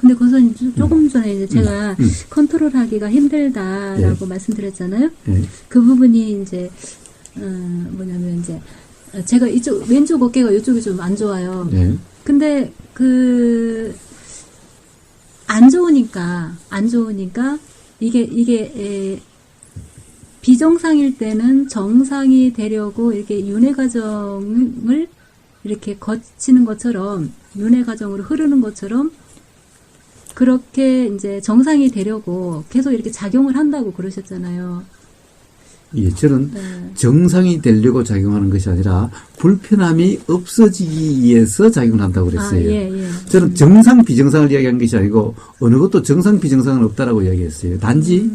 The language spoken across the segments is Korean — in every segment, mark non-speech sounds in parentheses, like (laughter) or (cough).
근데 그것은 조- 조금 전에 이제 제가 음. 컨트롤하기가 힘들다라고 말씀드렸잖아요. 예. 그 부분이 이제 어, 뭐냐면 이제 어, 제가 이쪽 왼쪽 어깨가 이쪽이 좀 안 좋아요. 예. 근데 그 안 좋으니까 안 좋으니까 이게 이게 에, 비정상일 때는 정상이 되려고 이렇게 윤회 과정을 이렇게 거치는 것처럼 윤회 과정으로 흐르는 것처럼 그렇게 이제 정상이 되려고 계속 이렇게 작용을 한다고 그러셨잖아요. 예, 저는 네. 정상이 되려고 작용하는 것이 아니라 불편함이 없어지기 위해서 작용을 한다고 아, 그랬어요. 예, 예. 저는 정상 비정상을 이야기한 것이 아니고 어느 것도 정상 비정상은 없다라고 이야기했어요. 단지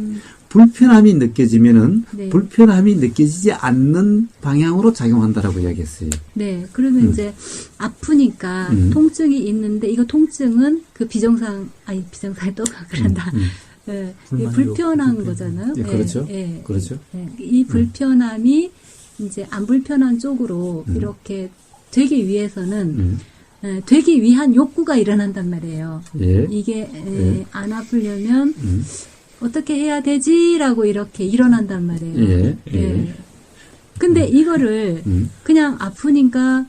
불편함이 느껴지면은 음. 네. 불편함이 느껴지지 않는 방향으로 작용한다라고 이야기했어요. 네, 그러면 이제 아프니까 음. 통증이 있는데 이거 통증은 그 비정상 아니 비정상이 또 (laughs) 그런다. 음, 예, 이게 불만이요, 불편한 불편. 거잖아요. 예, 그렇죠. 예, 그렇죠. 예. 이 불편함이 이제 안 불편한 쪽으로 음. 이렇게 되기 위해서는 음, 예, 되기 위한 욕구가 일어난단 말이에요. 예. 이게 예, 예. 안 아프려면 음, 어떻게 해야 되지라고 이렇게 일어난단 말이에요. 예, 예. 근데 이거를 음, 그냥 아프니까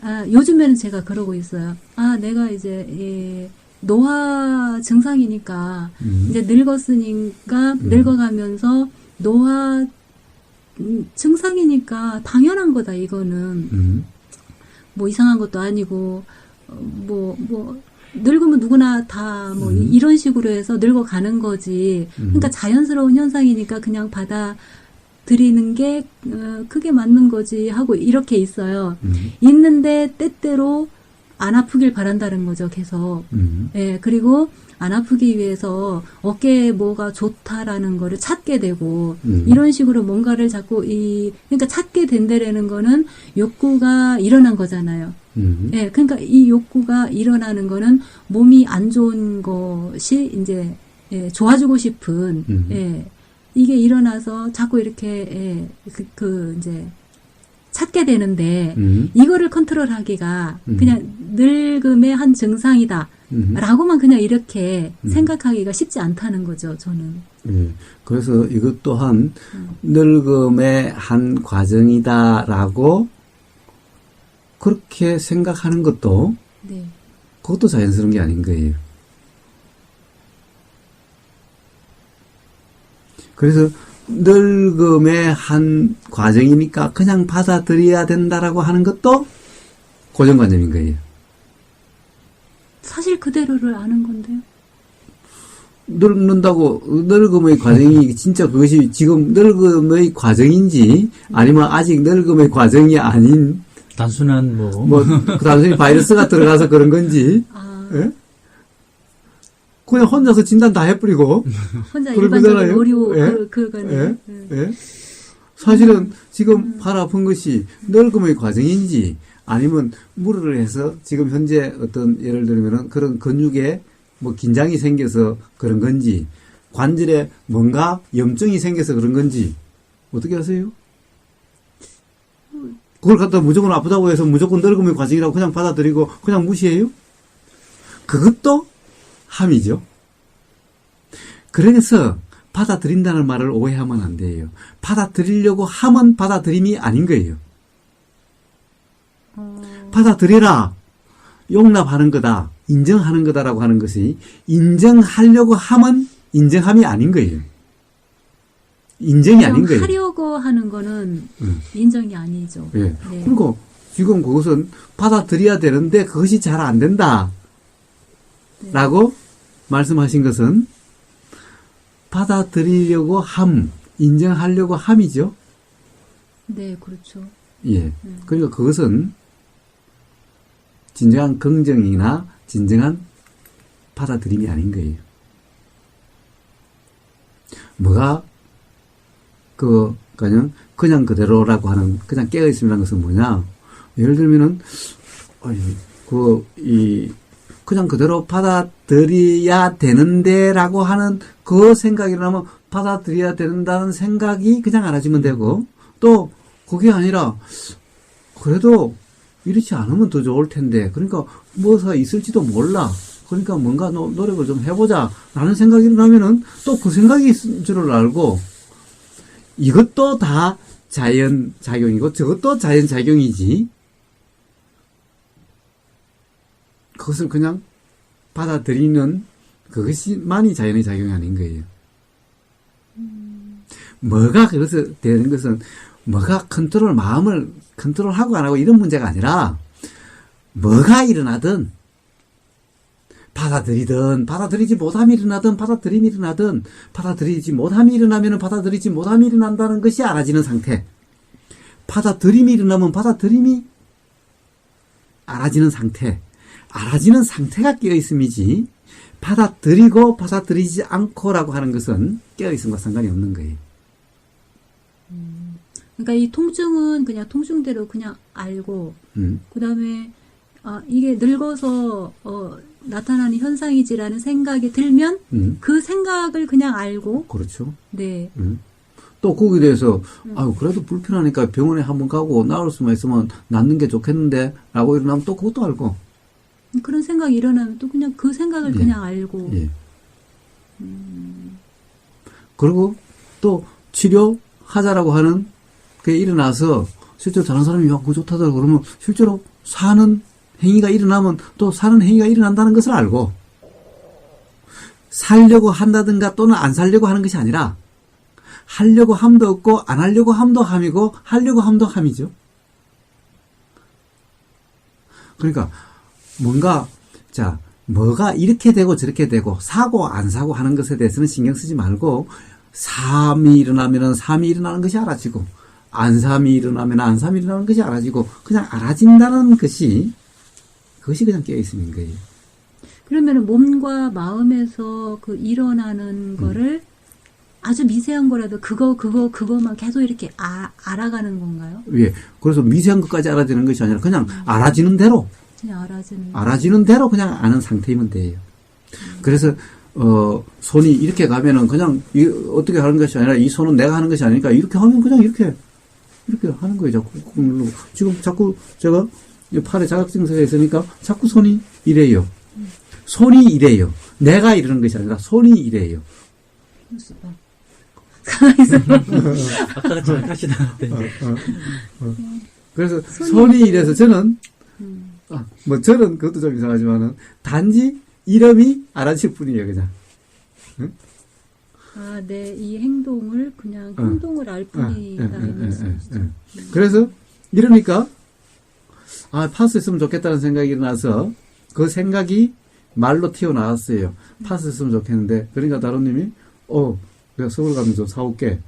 아, 요즘에는 제가 그러고 있어요. 아 내가 이제 예, 노화 증상이니까 음. 이제 늙었으니까 늙어가면서 노화 음, 증상이니까 당연한 거다 이거는 음, 뭐 이상한 것도 아니고 뭐뭐 늙으면 누구나 다뭐 음. 이런 식으로 해서 늙어가는 거지. 그러니까 자연스러운 현상이니까 그냥 받아 들이는 게 어, 그게 맞는 거지 하고 이렇게 있어요. 음, 있는데 때때로 안 아프길 바란다는 거죠, 계속. 음, 예, 그리고 안 아프기 위해서 어깨에 뭐가 좋다라는 거를 찾게 되고 음. 이런 식으로 뭔가를 자꾸 이 그러니까 찾게 된다라는 거는 욕구가 일어난 거잖아요. 음, 예, 그러니까 이 욕구가 일어나는 거는 몸이 안 좋은 것이 이제 예, 좋아지고 싶은 음. 예, 이게 일어나서 자꾸 이렇게 예, 그, 그 이제 찾게 되는데 음, 이거를 컨트롤하기가 음. 그냥 늙음의 한 증상이다. 음. 라고만 그냥 이렇게 음. 생각하기가 쉽지 않다는 거죠, 저는. 예. 그래서 이것 또한 음. 늙음의 한 과정이다라고 그렇게 생각하는 것도 네. 그것도 자연스러운 게 아닌 거예요. 그래서 늙음의 한 과정이니까 그냥 받아들여야 된다라고 하는 것도 고정관념인 거예요. 사실 그대로를 아는 건데요. 늙는다고 늙음의 과정이 진짜 그것이 지금 늙음의 과정인지 아니면 아직 늙음의 과정이 아닌 단순한 뭐, 뭐 단순히 바이러스가 들어가서 그런 건지 아, 예? 그냥 혼자서 진단 다 해버리고 (laughs) 혼자 일반적인. 의료 예? 그, 그거는. 예? 예? 사실은 지금 팔 아픈 것이 늙음의 과정인지 아니면 무르를 해서 지금 현재 어떤 예를 들면은 그런 근육에 뭐 긴장이 생겨서 그런 건지 관절에 뭔가 염증이 생겨서 그런 건지 어떻게 하세요? 그걸 갖다 무조건 아프다고 해서 무조건 늙음의 과정이라고 그냥 받아들이고 그냥 무시해요? 그것도 함이죠. 그래서 받아들인다는 말을 오해하면 안 돼요. 받아들이려고 하면 받아들임이 아닌 거예요. 어, 받아들여라. 용납하는 거다. 인정하는 거다라고 하는 것이 인정하려고 하면 인정함이 아닌 거예요. 인정이 아닌 거예요. 하려고 하는 거는 음. 인정이 아니죠. 예. 네. 그러니까 지금 그것은 받아들여야 되는데 그것이 잘 안 된다. 네. 라고 말씀하신 것은 받아들이려고 함, 인정하려고 함이죠. 네, 그렇죠. 예. 그러니까 그것은 진정한 긍정이나 진정한 받아들임이 아닌 거예요. 뭐가 그 그냥 그냥 그대로라고 하는 그냥 깨어 있음이라는 것은 뭐냐? 예를 들면은 그이 그냥 그대로 받아들여야 되는데라고 하는 그 생각이라면 받아들여야 된다는 생각이 그냥 알아주면 되고 또 그게 아니라 그래도 이렇지 않으면 더 좋을 텐데 그러니까 뭐가 있을지도 몰라 그러니까 뭔가 노, 노력을 좀 해보자. 라는 생각이 일어나면은 또 그 생각이 있을 줄을 알고 이것도 다 자연 작용이고 저것도 자연 작용이지. 그것을 그냥 받아들이는 그것이 많이 자연의 작용이 아닌 거예요. 뭐가 그래서 되는 것은 뭐가 컨트롤 마음을 컨트롤하고 안 하고 이런 문제가 아니라 뭐가 일어나든 받아들이든 받아들이지 못함이 일어나든 받아들임이 일어나든 받아들이지 못함이 일어나면 받아들이지 못함이 일어난다는 것이 알아지는 상태. 받아들임이 일어나면 받아들임이 알아지는 상태. 알아지는 상태가 깨어 있음이지 받아들이고 받아들이지 않고라고 하는 것은 깨어 있음과 상관이 없는 거예요. 그러니까 이 통증은 그냥 통증대로 그냥 알고 음. 그다음에 아 이게 늙어서 어, 나타나는 현상이지라는 생각이 들면 음. 그 생각을 그냥 알고 그렇죠. 네 음. 또 거기에 대해서 아유 그래도 불편하니까 병원에 한번 가고 나을 수만 있으면 낫는 게 좋겠는데 라고 일어나면 또 그것도 알고 그런 생각이 일어나면 또 그냥 그 생각을 예. 그냥 알고 예. 그리고 또 치료하자라고 하는 게 일어나서 실제로 다른 사람이 야, 그거 좋다더라 그러면 실제로 사는 행위가 일어나면 또 사는 행위가 일어난다는 것을 알고 살려고 한다든가 또는 안 살려고 하는 것이 아니라 하려고 함도 없고 안 하려고 함도 함이고 하려고 함도 함이죠. 그러니까 뭔가 자 뭐가 이렇게 되고 저렇게 되고 사고 안 사고 하는 것에 대해서는 신경 쓰지 말고 삶이 일어나면은 삶이 일어나는 것이 알아지고 안삼이 일어나면 안삼이 일어나는 것이 알아지고 그냥 알아진다는 것이 그것이 그냥 깨어 있음인 거예요. 그러면은 몸과 마음에서 그 일어나는 거를 아주 미세한 거라도 그거 그거 그거만 계속 이렇게 아, 알아가는 건가요? 예. 그래서 미세한 것까지 알아지는 것이 아니라 그냥 알아지는 대로 그냥 알아지는 알아지는 대로 그냥 아는 상태이면 돼요. 그래서 어 손이 이렇게 가면은 그냥 이, 어떻게 하는 것이 아니라 이 손은 내가 하는 것이 아니니까 이렇게 하면 그냥 이렇게 이렇게 하는 거예요. 자꾸 누르고 지금 자꾸 제가 이 팔에 자극증세가 있으니까 자꾸 손이 이래요. 손이 이래요. 내가 이러는 것이 아니라 손이 이래요. (laughs) 가만히 있어. 아까 나왔대 이제. 그래서 손이 손이 이래서 저는 음. 아, 뭐 저는 그것도 좀 이상하지만은 단지 이름이 알아질 뿐이에요, 그냥. 아, 네, 이 행동을 그냥 어. 행동을 알 아, 뿐이다 예, 이 말씀이시죠. 예, 예. 그래서 이러니까 아 파스 했으면 좋겠다는 생각이 일어나서 그 생각이 말로 튀어나왔어요. 파스 했으면 좋겠는데 그러니까 다로님이 어 내가 서울 가면 좀 사올게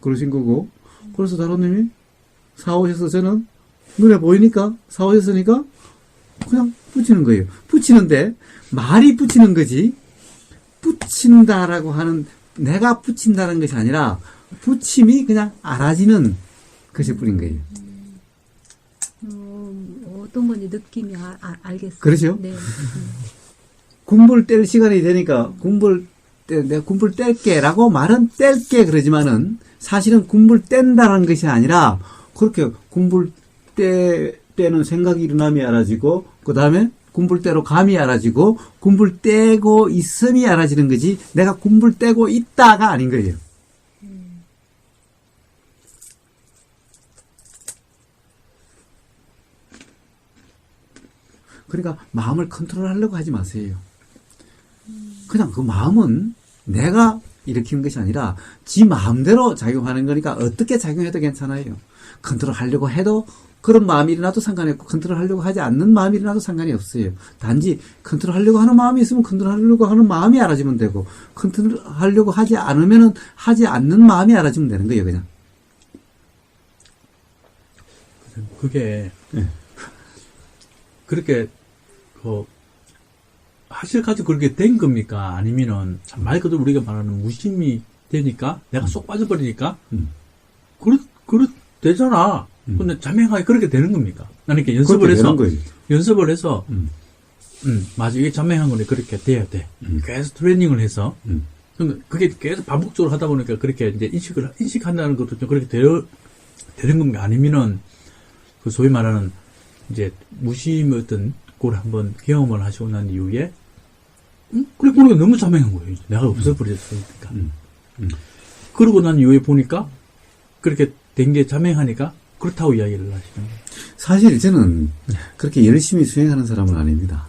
그러신 거고 그래서 다로님이 사오셔서 저는 눈에 보이니까 사오셨으니까 그냥 붙이는 거예요. 붙이는데 말이 붙이는 거지 붙인다라고 하는 내가 붙인다는 것이 아니라 붙임이 그냥 알아지는 것일 뿐인 거예요. 어, 어떤 건지 느낌이 아, 아, 알겠어요. 그러죠? 네. 음. 군불 뗄 시간이 되니까 군불 떼, 내가 군불 뗄게라고 말은 뗄게 그러지만은 사실은 군불 뗀다는 것이 아니라 그렇게 군불 떼, 떼는 생각이 일어남이 알아지고 그 다음에 군불 떼로 감이 알아지고 군불 떼고 있음이 알아지는 거지 내가 군불 떼고 있다가 아닌 거예요. 그러니까 마음을 컨트롤하려고 하지 마세요. 그냥 그 마음은 내가 일으키는 것이 아니라 지 마음대로 작용하는 거니까 어떻게 작용해도 괜찮아요. 컨트롤하려고 해도 그런 마음이 일어나도 상관이 없고 컨트롤하려고 하지 않는 마음이 일어나도 상관이 없어요. 단지 컨트롤하려고 하는 마음이 있으면 컨트롤하려고 하는 마음이 알아지면 되고 컨트롤하려고 하지 않으면은 하지 않는 마음이 알아지면 되는 거예요, 그냥. 그게 예. 그렇게 그 사실 가지고 그렇게 된 겁니까? 아니면은 참말 그대로 우리가 말하는 무심이 되니까 내가 쏙 빠져버리니까 음. 그렇 그렇 되잖아. 음. 근데 자명하게 그렇게 되는 겁니까? 나는 이렇게 연습을 해서. 연습을 해서 음. 음 맞아 이게 자명한 거는 그렇게 돼야 돼. 음. 계속 트레이닝을 해서 음. 근데 그게 계속 반복적으로 하다 보니까 그렇게 이제 인식을 인식한다는 것도 좀 그렇게 되어 되는 건가 아니면은 그 소위 말하는 이제 무심의 어떤 걸 한번 경험을 하시고 난 이후에 모르게 너무 자명한 거예요. 내가 없어버렸으니까. 음. 음. 그러고 난 이후에 보니까 그렇게 된 게 자명하니까 그렇다고 이야기를 하시는 거예요. 사실 저는 그렇게 열심히 수행하는 사람은 아닙니다.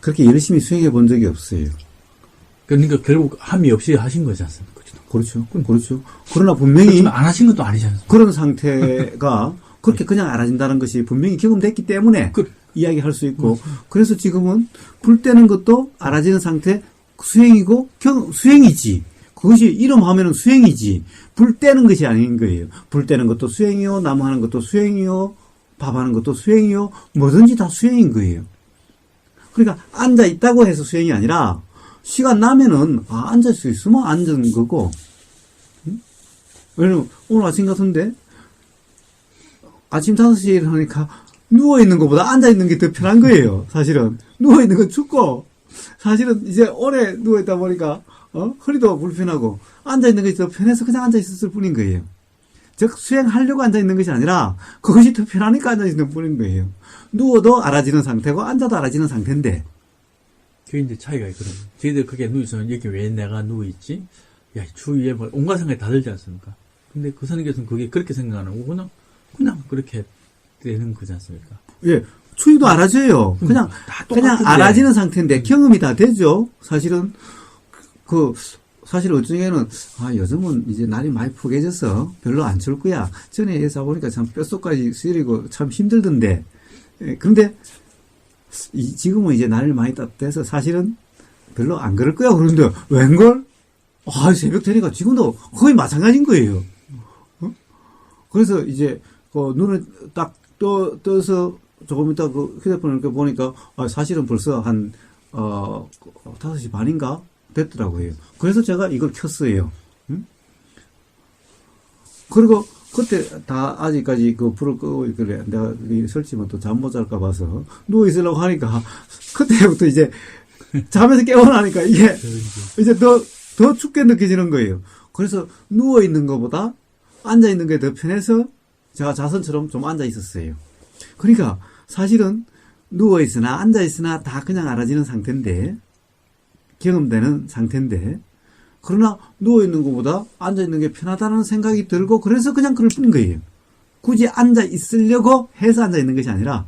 그렇게 열심히 수행해 본 적이 없어요. 그러니까 결국 함이 없이 하신 거지 않습니까? 그렇죠. 그렇죠. 그렇죠. 그러나 분명히 안 하신 것도 아니지 않습니까? 그런 상태가 그렇게 그냥 알아진다는 것이 분명히 경험됐기 때문에 그- 이야기할 수 있고 그래서 지금은 불 때는 것도 알아지는 상태 수행이고 경, 수행이지 그것이 이름 하면은 수행이지. 불 때는 것이 아닌 거예요. 불 때는 것도 수행이요 나무 하는 것도 수행이요 밥 하는 것도 수행이요 뭐든지 다 수행인 거예요. 그러니까 앉아 있다고 해서 수행이 아니라 시간 나면은 아 앉을 수 있으면 앉은 거고. 응? 왜냐면 오늘 아침 같은데 아침 5시에 일어나니까 누워있는 것보다 앉아있는 게 더 편한 거예요, 사실은. 누워있는 건 춥고, 사실은 이제 오래 누워있다 보니까, 어? 허리도 불편하고, 앉아있는 것이 더 편해서 그냥 앉아있었을 뿐인 거예요. 즉, 수행하려고 앉아있는 것이 아니라, 그것이 더 편하니까 앉아있는 뿐인 거예요. 누워도 알아지는 상태고, 앉아도 알아지는 상태인데, 그게 이제 차이가 있거든요. 저희들 그게 누워있으면 여기 왜 내가 누워있지? 야, 주위에 뭐 온갖 생각이 다 들지 않습니까? 근데 그 선생님께서는 그게 그렇게 생각 안 하고 그냥, 그냥 그렇게 되는 거지 않습니까? 예, 추위도 알아져요. 그냥, 다 그냥. 알아지는 상태인데 경험이 다 되죠. 사실은 그 사실 어쩌면은 아 요즘은 이제 날이 많이 푹해져서 별로 안 추울 거야. 전에 예사 보니까 참 뼛속까지 시리고 참 힘들던데. 예, 그런데 이- 지금은 이제 날이 많이 따뜻해서 사실은 별로 안 그럴 거야. 그런데 웬걸? 아 새벽 되니까 지금도 거의 마찬가지인 거예요. 어? 그래서 이제 그 눈을 딱 떠, 떠서 조금 이따 그 휴대폰을 이렇게 보니까 아, 사실은 벌써 한, 어, 5시 반인가? 됐더라고요. 그래서 제가 이걸 켰어요. 응? 그리고 그때 다 아직까지 그 불을 끄고 있길래 내가 이 설치면 또 잠 못 잘까 봐서 누워 있으려고 하니까 (laughs) 그때부터 이제 잠에서 깨어나니까 이게 이제 더, 더 춥게 느껴지는 거예요. 그래서 누워 있는 것보다 앉아 있는 게 더 편해서 제가 자선처럼 좀 앉아 있었어요. 그러니까 사실은 누워 있으나 앉아 있으나 다 그냥 알아지는 상태인데 경험되는 상태인데 그러나 누워 있는 것보다 앉아 있는 게 편하다는 생각이 들고 그래서 그냥 그럴 뿐인 거예요. 굳이 앉아 있으려고 해서 앉아 있는 것이 아니라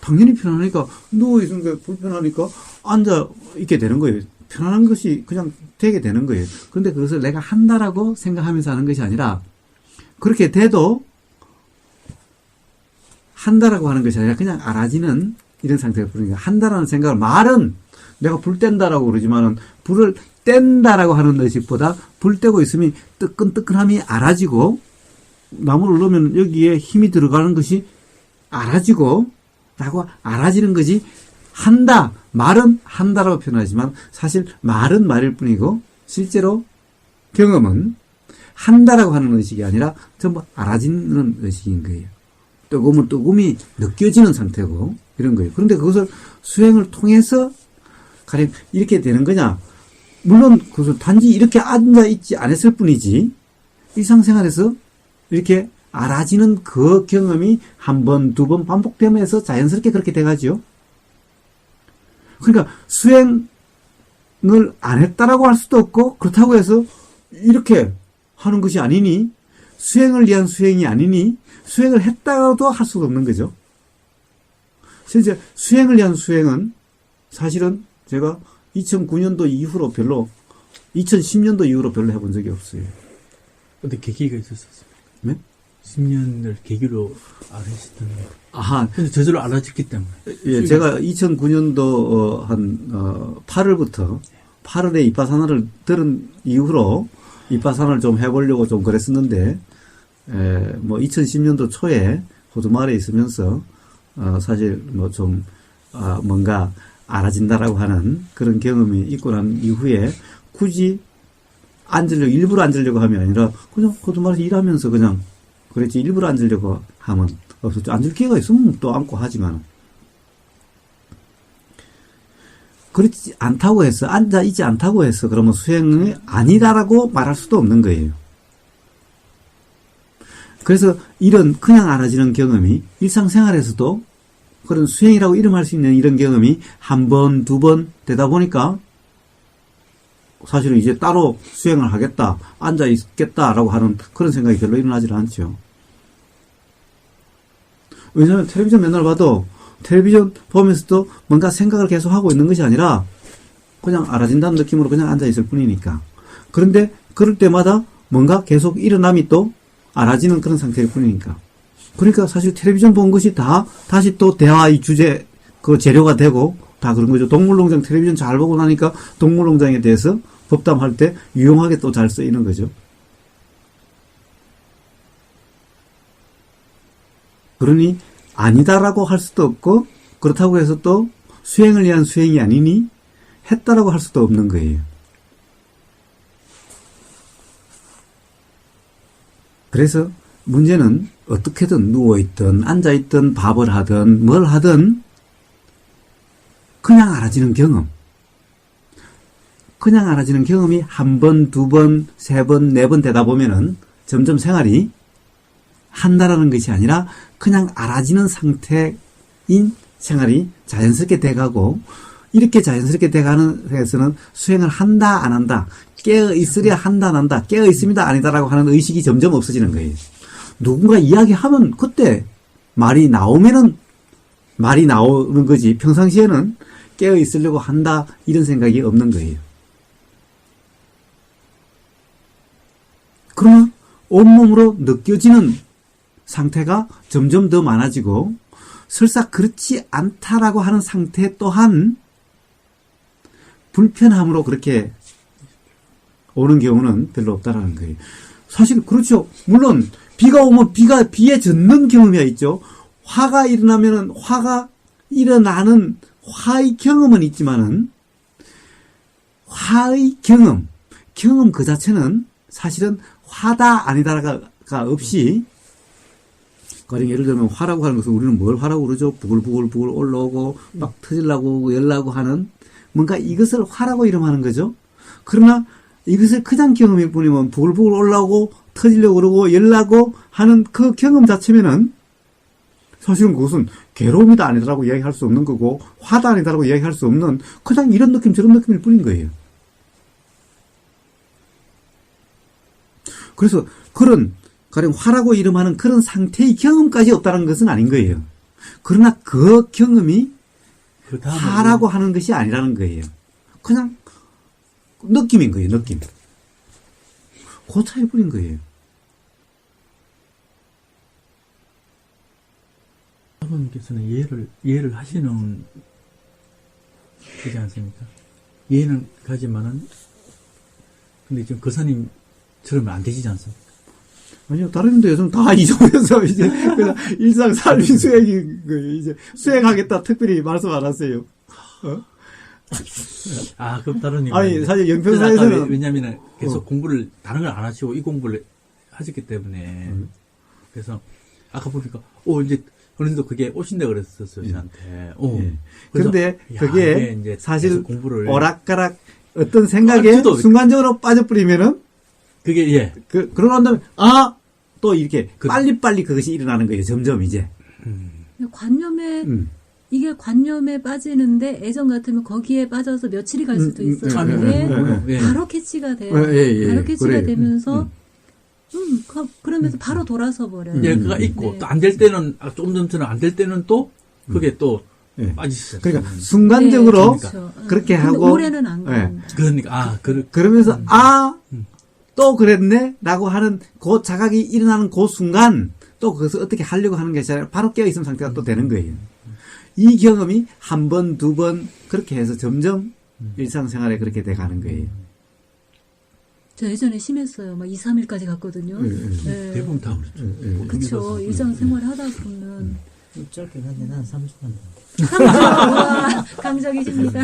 당연히 편하니까 누워 있는 게 불편하니까 앉아 있게 되는 거예요. 편안한 것이 그냥 되게 되는 거예요. 그런데 그것을 내가 한다라고 생각하면서 하는 것이 아니라 그렇게 돼도 한다라고 하는 것이 아니라 그냥 알아지는 이런 상태가 뿐이니까 한다라는 생각을 말은 내가 불 뗀다라고 그러지만은 불을 뗀다라고 하는 것보다 불 떼고 있으면 뜨끈뜨끈함이 알아지고 나무를 넣으면 여기에 힘이 들어가는 것이 알아지고 라고 알아지는 것이 한다 말은 한다라고 표현하지만 사실 말은 말일 뿐이고 실제로 경험은 한다라고 하는 의식이 아니라 전부 알아지는 의식인 거예요. 뜨거우면 뜨거움이 느껴지는 상태고 이런 거예요. 그런데 그것을 수행을 통해서 가령 이렇게 되는 거냐? 물론 그것을 단지 이렇게 앉아 있지 않았을 뿐이지 일상생활에서 이렇게 알아지는 그 경험이 한 번, 두 번 반복되면서 자연스럽게 그렇게 돼가죠. 그러니까 수행을 안 했다라고 할 수도 없고 그렇다고 해서 이렇게 하는 것이 아니니 수행을 위한 수행이 아니니 수행을 했다고도 할 수가 없는 거죠. 실제 수행을 위한 수행은 사실은 제가 2009년도 이후로 별로 2010년도 이후로 별로 해본 적이 없어요. 근데 계기가 있었었어요. 네? 10년을 계기로 알으시던 거. 아하, 근데 저절로 알아졌기 때문에. 예, 제가 2009년도 어, 한 어, 8월부터 8월에 이파산을 들은 이후로 이파산을 좀 해보려고 좀 그랬었는데 에, 뭐 2010년도 초에 호두마을에 있으면서 어, 사실 뭐좀 아, 뭔가 알아진다라고 하는 그런 경험이 있고 난 이후에 굳이 앉으려고 일부러 앉으려고 함이 아니라 그냥 호두마을에서 일하면서 그냥 그랬지 일부러 앉으려고 하면 없었죠. 앉을 기회가 있으면 또 앉고 하지만 그렇지 않다고 해서 앉아 있지 않다고 해서 그러면 수행이 아니다라고 말할 수도 없는 거예요. 그래서 이런 그냥 알아지는 경험이 일상생활에서도 그런 수행이라고 이름할 수 있는 이런 경험이 한 번, 두 번 되다 보니까 사실은 이제 따로 수행을 하겠다, 앉아 있겠다라고 하는 그런 생각이 별로 일어나질 않죠. 왜냐하면 텔레비전 맨날 봐도 텔레비전 보면서도 뭔가 생각을 계속 하고 있는 것이 아니라 그냥 알아진다는 느낌으로 그냥 앉아 있을 뿐이니까. 그런데 그럴 때마다 뭔가 계속 일어남이 또 알아지는 그런 상태일 뿐이니까. 그러니까 사실 텔레비전 본 것이 다 다시 또 대화의 주제, 그 재료가 되고 다 그런 거죠. 동물농장 텔레비전 잘 보고 나니까 동물농장에 대해서 법담할 때 유용하게 또 잘 쓰이는 거죠. 그러니 아니다라고 할 수도 없고 그렇다고 해서 또 수행을 위한 수행이 아니니 했다라고 할 수도 없는 거예요. 그래서 문제는 어떻게든 누워있든 앉아있든 밥을 하든 뭘 하든 그냥 알아지는 경험. 그냥 알아지는 경험이 한 번, 두 번, 세 번, 네 번 되다 보면은 점점 생활이 한다라는 것이 아니라 그냥 알아지는 상태인 생활이 자연스럽게 돼가고 이렇게 자연스럽게 돼가는 데서는 수행을 한다 안 한다 깨어 있으려 한다 안 한다 깨어 있습니다 아니다라고 하는 의식이 점점 없어지는 거예요. 누군가 이야기하면 그때 말이 나오면은 말이 나오는 거지 평상시에는 깨어 있으려고 한다 이런 생각이 없는 거예요. 그러나 온몸으로 느껴지는 상태가 점점 더 많아지고 설사 그렇지 않다라고 하는 상태 또한 불편함으로 그렇게 오는 경우는 별로 없다라는 거예요. 사실 그렇죠. 물론 비가 오면 비가 비에 젖는 경험이 있죠. 화가 일어나면은 화가 일어나는 화의 경험은 있지만은 화의 경험, 경험 그 자체는 사실은 화다 아니다가 없이 가령 예를 들면 화라고 하는 것은 우리는 뭘 화라고 그러죠? 부글부글부글 올라오고 막 터질라고 열라고 하는 뭔가 이것을 화라고 이름하는 거죠. 그러나 이것을 그냥 경험일 뿐이면 부글부글 올라오고 터지려고 그러고 열라고 하는 그 경험 자체면은 사실은 그것은 괴로움이다 아니다라고 이야기할 수 없는 거고 화다 아니다라고 이야기할 수 없는 그냥 이런 느낌 저런 느낌일 뿐인 거예요. 그래서 그런 가령 화라고 이름하는 그런 상태의 경험까지 없다는 것은 아닌 거예요. 그러나 그 경험이 그 화라고 하는 것이 아니라는 거예요. 그냥 느낌인 거예요, 느낌. 그 차이뿐인 거예요. 아버님께서는 이해를 이해를 하시는 되지 않습니까? 이해는 가지만은 근데 지금 거사님처럼 안 되시지 않습니까? 아니요, 다른 데에서는 다 이종해서 이제 그냥 일상 삶이 수행이. 이제 수행하겠다 특별히 말씀 안 하세요. 어? 아, 그럼 다른 아니, 사실 왜- 왜냐면은 계속 어. 공부를 다른 걸 안 하시고 이 공부를 하셨기 때문에 음. 그래서 아까 보니까 오 이제 어른도 그게 오신다 그랬었어요 저한테. 오. 예. 그런데 야, 그게 이제 사실 공부를 오락가락 어떤 생각에 알지도 순간적으로 빠져버리면은 그게 예. 그, 그러고 난 다음에, 아! 또 이렇게 그- 빨리빨리 그것이 일어나는 거예요. 점점 이제. 관념에 음. 이게 관념에 빠지는데 애정 같으면 거기에 빠져서 며칠이 갈 수도 음, 음, 있어요. 아, 음, 음, 음, 음. 예. 바로 캐치가 돼요. 예, 예, 예. 바로 캐치가 그래요. 되면서 음, 음, 그, 그러면서 바로 돌아서 버려요. 예, 음, 그가 음, 있고 네. 또안 될 때는 아, 조금 전처럼 안 될 때는 또 그게 또 예. 빠지시죠. 그러니까 순간적으로 네, 그렇죠. 그렇게 하고 올해는 안 예. 가요. 그러니까 아, 그 그러면서, 아! 음. 또 그랬네? 라고 하는 그 자각이 일어나는 그 순간 또 그것을 어떻게 하려고 하는 것이 아니라 바로 깨어있는 상태가 또 되는 거예요. 이 경험이 한 번, 두 번 그렇게 해서 점점 일상생활에 그렇게 돼 가는 거예요. 저 예전에 심했어요. 막 2, 3일까지 갔거든요. 예, 예. 네. 대부분 다 그렇죠. 예, 예. 그쵸. 일상생활 하다 보면. 짧게 갔는데 난 30분. 와, 강적이십니다.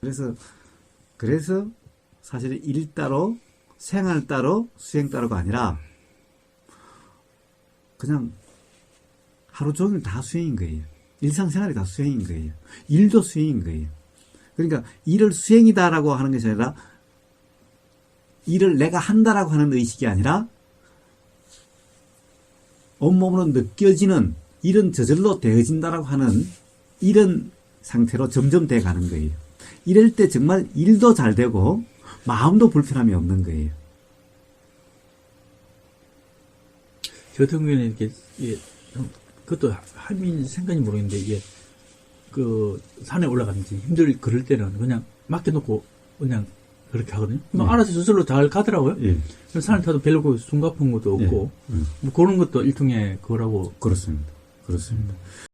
그래서 그래서 사실 일 따로 생활 따로 수행 따로가 아니라 그냥 하루 종일 다 수행인 거예요. 일상생활이 다 수행인 거예요. 일도 수행인 거예요. 그러니까 일을 수행이다라고 하는 것이 아니라 일을 내가 한다라고 하는 의식이 아니라 온몸으로 느껴지는 이런 저절로 되어진다라고 하는 이런 상태로 점점 돼 가는 거예요. 이럴 때 정말 일도 잘 되고 마음도 불편함이 없는 거예요. 경우에는 이렇게, 좀 그것도 할미 생각이 모르겠는데, 이게, 그, 산에 올라가든지 힘들, 그럴 때는 그냥 맡겨놓고, 그냥 그렇게 하거든요. 뭐 네. 알아서 스스로 잘 가더라고요. 예. 산을 타도 별로 그 숨가쁜 것도 없고, 예. 음, 뭐 그런 것도 일종의 그거라고 그렇습니다. 그렇습니다.